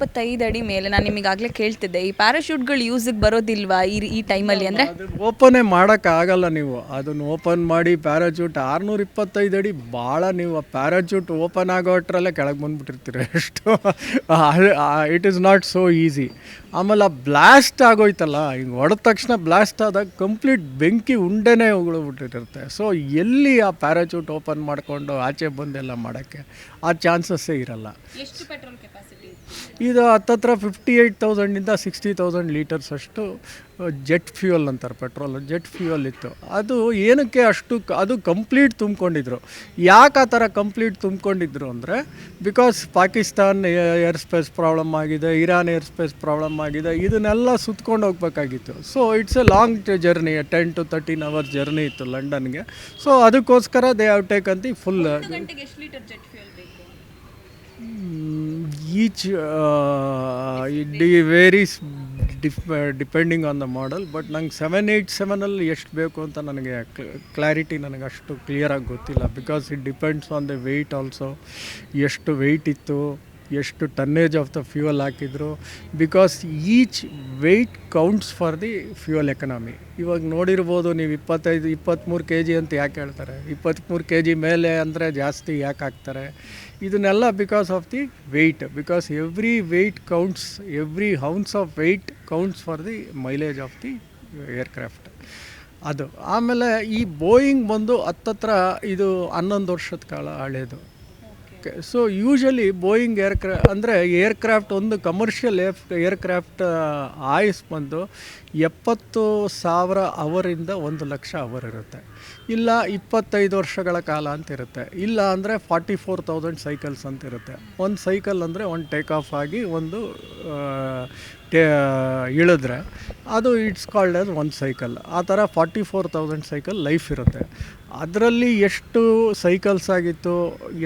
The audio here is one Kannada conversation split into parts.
ಇಪ್ಪತ್ತೈದು ಅಡಿ ಮೇಲೆ ನಾನು ನಿಮಗಾಗಲೇ ಕೇಳ್ತಿದ್ದೆ, ಈ ಪ್ಯಾರಾಶೂಟ್ಗಳು ಯೂಸಿಗೆ ಬರೋದಿಲ್ವಾ ಈ ಈ ಟೈಮಲ್ಲಿ ಅಂದರೆ? ಓಪನೇ ಮಾಡೋಕ್ಕಾಗಲ್ಲ ನೀವು. ಅದನ್ನು ಓಪನ್ ಮಾಡಿ ಪ್ಯಾರಾಚೂಟ್ ಆರುನೂರ ಇಪ್ಪತ್ತೈದು ಅಡಿ ಭಾಳ ನೀವು ಆ ಪ್ಯಾರಾಚೂಟ್ ಓಪನ್ ಆಗೋ ಅಷ್ಟರಲ್ಲೇ ಕೆಳಗೆ ಬಂದುಬಿಟ್ಟಿರ್ತೀರ ಎಷ್ಟು it is not so easy ಆಮೇಲೆ ಆ ಬ್ಲಾಸ್ಟ್ ಆಗೋಯ್ತಲ್ಲ, ಹಿಂಗೆ ಹೊಡೆದ ತಕ್ಷಣ ಬ್ಲಾಸ್ಟ್ ಆದಾಗ ಕಂಪ್ಲೀಟ್ ಬೆಂಕಿ ಉಂಡೆನೇ ಉಗುಳ್ಬಿಟ್ಟಿರುತ್ತೆ. ಸೊ ಎಲ್ಲಿ ಆ ಪ್ಯಾರಾಚೂಟ್ ಓಪನ್ ಮಾಡಿಕೊಂಡು ಆಚೆ ಬಂದೆಲ್ಲ ಮಾಡೋಕ್ಕೆ? ಆ ಚಾನ್ಸಸ್ಸೇ ಇರಲ್ಲ. ಎಷ್ಟು ಪೆಟ್ರೋಲ್ ಕೆಪಾಸಿಟಿ ಇದು ಹತ್ತತ್ರ ಫಿಫ್ಟಿ ಏಯ್ಟ್ ತೌಸಂಡಿಂದ ಸಿಕ್ಸ್ಟಿ ತೌಸಂಡ್ ಲೀಟರ್ಸ್ ಅಷ್ಟು ಜೆಟ್ ಫ್ಯೂಯಲ್ ಅಂತಾರೆ ಪೆಟ್ರೋಲ್ ಜೆಟ್ ಫ್ಯೂಯಲ್ ಇತ್ತು. ಅದು ಏನಕ್ಕೆ ಅಷ್ಟು ಅದು ಕಂಪ್ಲೀಟ್ ತುಂಬ್ಕೊಂಡಿದ್ರು. ಯಾಕೆ ಆ ಥರ ಕಂಪ್ಲೀಟ್ ತುಂಬ್ಕೊಂಡಿದ್ರು ಅಂದರೆ because Pakistan air space problem ಆಗಿದೆ ಇರಾನ್ ಏರ್ ಸ್ಪೇಸ್ ಪ್ರಾಬ್ಲಮ್ ಆಗಿದೆ ಇದನ್ನೆಲ್ಲ ಸುತ್ಕೊಂಡು ಹೋಗ್ಬೇಕಾಗಿತ್ತು. So it's a long journey ten to thirteen hours journey ಇತ್ತು ಲಂಡನ್ಗೆ. ಸೊ ಅದಕ್ಕೋಸ್ಕರ ದೇ ಹ್ಯಾವ್ ಟೇಕ್ ಅಂತ ಫುಲ್ ಗಂಟೆಗೆ ಎಷ್ಟು ಲೀಟರ್ ಜೆಟ್ ಫ್ಯೂಯಲ್ ಬೇಕು each the varies depending on the model but ನಂಗೆ ಸೆವೆನ್ ಏಯ್ಟ್ ಸೆವೆನಲ್ಲಿ ಎಷ್ಟು ಬೇಕು ಅಂತ ನನಗೆ ಕ್ಲಾರಿಟಿ ನನಗೆ ಅಷ್ಟು ಕ್ಲಿಯರಾಗಿ ಗೊತ್ತಿಲ್ಲ because it depends on the weight also ಎಷ್ಟು ವೆಯ್ಟ್ ಇತ್ತು ಎಷ್ಟು ಟನ್ನೇಜ್ ಆಫ್ ದ ಫ್ಯೂಯಲ್ ಹಾಕಿದ್ರು because each weight counts for the fuel economy ಇವಾಗ ನೋಡಿರ್ಬೋದು ನೀವು ಇಪ್ಪತ್ತೈದು ಇಪ್ಪತ್ತ್ಮೂರು ಕೆ ಜಿ ಅಂತ ಯಾಕೆ ಹೇಳ್ತಾರೆ? ಇಪ್ಪತ್ತ್ಮೂರು ಕೆ ಜಿ ಮೇಲೆ ಅಂದರೆ ಜಾಸ್ತಿ ಯಾಕೆ ಹಾಕ್ತಾರೆ? ಇದನ್ನೆಲ್ಲ because of the weight because every weight counts every ounce of weight counts for the mileage of the aircraft ಅದು. ಆಮೇಲೆ ಈ ಬೋಯಿಂಗ್ ಬಂದು ಹತ್ತತ್ರ ಇದು ಹನ್ನೊಂದು ವರ್ಷದ ಕಾಲ ಹಳೇದು. ಸೊ ಯೂಶಲಿ ಬೋಯಿಂಗ್ ಏರ್ಕ್ರಾ ಅಂದರೆ ಏರ್ಕ್ರಾಫ್ಟ್ ಒಂದು ಕಮರ್ಷಿಯಲ್ ಏರ್ ಏರ್ಕ್ರಾಫ್ಟ್ ಆಯುಸ್ ಬಂದು ಎಪ್ಪತ್ತು ಸಾವಿರ ಅವರಿಂದ ಒಂದು ಲಕ್ಷ ಅವರ್ ಇರುತ್ತೆ. ಇಲ್ಲ ಇಪ್ಪತ್ತೈದು ವರ್ಷಗಳ ಕಾಲ ಅಂತ ಇರುತ್ತೆ. ಇಲ್ಲ ಅಂದರೆ ಫಾರ್ಟಿ ಫೋರ್ ತೌಸಂಡ್ ಸೈಕಲ್ಸ್ ಅಂತ ಇರುತ್ತೆ. ಒಂದು ಸೈಕಲ್ ಅಂದರೆ ಒಂದು ಟೇಕ್ ಆಫ್ ಆಗಿ ಒಂದು ಟೇ ಇಳಿದ್ರೆ ಅದು it's called as one cycle ಆ ಥರ forty four thousand cycle life ಇರುತ್ತೆ. ಅದರಲ್ಲಿ ಎಷ್ಟು ಸೈಕಲ್ಸ್ ಆಗಿತ್ತು,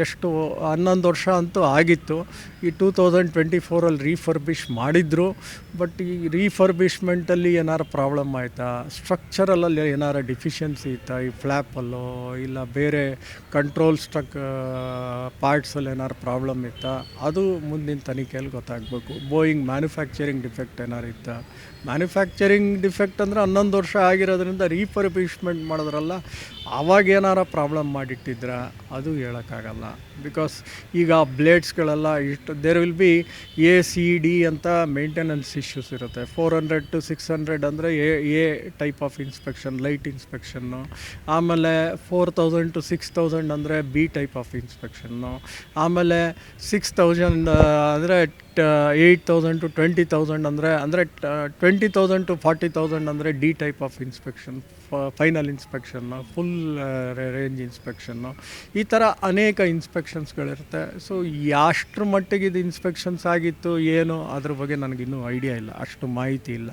ಎಷ್ಟು ಹನ್ನೊಂದು ವರ್ಷ ಅಂತೂ ಆಗಿತ್ತು. ಈ ಟೂ ತೌಸಂಡ್ ಟ್ವೆಂಟಿ ಫೋರಲ್ಲಿ ರೀಫರ್ಬಿಷ್ ಮಾಡಿದ್ರು. ಬಟ್ ಈ ರೀಫರ್ಬಿಷ್ಮೆಂಟಲ್ಲಿ ಏನಾರು ಪ್ರಾಬ್ಲಮ್ ಆಯಿತಾ? ಸ್ಟ್ರಕ್ಚರಲಲ್ಲಿ ಏನಾರು ಡಿಫಿಷಿಯನ್ಸಿ ಇತ್ತಾ? ಈ ಫ್ಲ್ಯಾಪಲ್ಲೋ ಇಲ್ಲ ಬೇರೆ ಕಂಟ್ರೋಲ್ ಸ್ಟ್ರಕ್ ಪಾರ್ಟ್ಸಲ್ಲಿ ಏನಾರು ಪ್ರಾಬ್ಲಮ್ ಇತ್ತಾ? ಅದು ಮುಂದಿನ ತನಿಖೆಯಲ್ಲಿ ಗೊತ್ತಾಗಬೇಕು. ಬೋಯಿಂಗ್ ಮ್ಯಾನುಫ್ಯಾಕ್ಚರಿಂಗ್ ಡಿಫೆಕ್ಟ್ ಏನಾರು ಇತ್ತಾ? ಮ್ಯಾನುಫ್ಯಾಕ್ಚರಿಂಗ್ ಡಿಫೆಕ್ಟ್ ಅಂದರೆ ಹನ್ನೊಂದು ವರ್ಷ ಆಗಿರೋದ್ರಿಂದ ರೀಫರ್ಬಿಷ್ಮೆಂಟ್ ಮಾಡಿದ್ರಲ್ಲ ಆವಾಗ ಏನಾರ ಪ್ರಾಬ್ಲಮ್ ಮಾಡಿಟ್ಟಿದ್ರ ಅದು ಹೇಳೋಕ್ಕಾಗಲ್ಲ. ಬಿಕಾಸ್ ಈಗ ಬ್ಲೇಡ್ಸ್ಗಳೆಲ್ಲ ಇಷ್ಟು there will be A C D ಅಂತ ಮೇಂಟೆನೆನ್ಸ್ ಇಶ್ಯೂಸ್ ಇರುತ್ತೆ. Four hundred to six hundred ಅಂದರೆ A A type of inspection light inspection ಆಮೇಲೆ four thousand to six thousand ಅಂದರೆ ಬಿ ಟೈಪ್ ಆಫ್ ಇನ್ಸ್ಪೆಕ್ಷನ್ನು ಆಮೇಲೆ ಸಿಕ್ಸ್ ತೌಸಂಡ್ ಅಂದರೆ eight thousand to twenty thousand ಅಂದರೆ ಅಂದರೆ twenty thousand to forty thousand ಅಂದರೆ D type of inspection final inspection full range ಇನ್ಸ್ಪೆಕ್ಷನ್ನು ಈ ಥರ ಅನೇಕ ಇನ್ಸ್ಪೆಕ್ಷನ್ಸ್ಗಳಿರುತ್ತೆ ಸೊ ಅಷ್ಟ್ರ ಮಟ್ಟಿಗೆ ಇದು ಇನ್ಸ್ಪೆಕ್ಷನ್ಸ್ ಆಗಿತ್ತು, ಏನು, ಅದ್ರ ಬಗ್ಗೆ ನನಗಿನ್ನೂ ಐಡಿಯಾ ಇಲ್ಲ. ಅಷ್ಟು ಮಾಹಿತಿ ಇಲ್ಲ.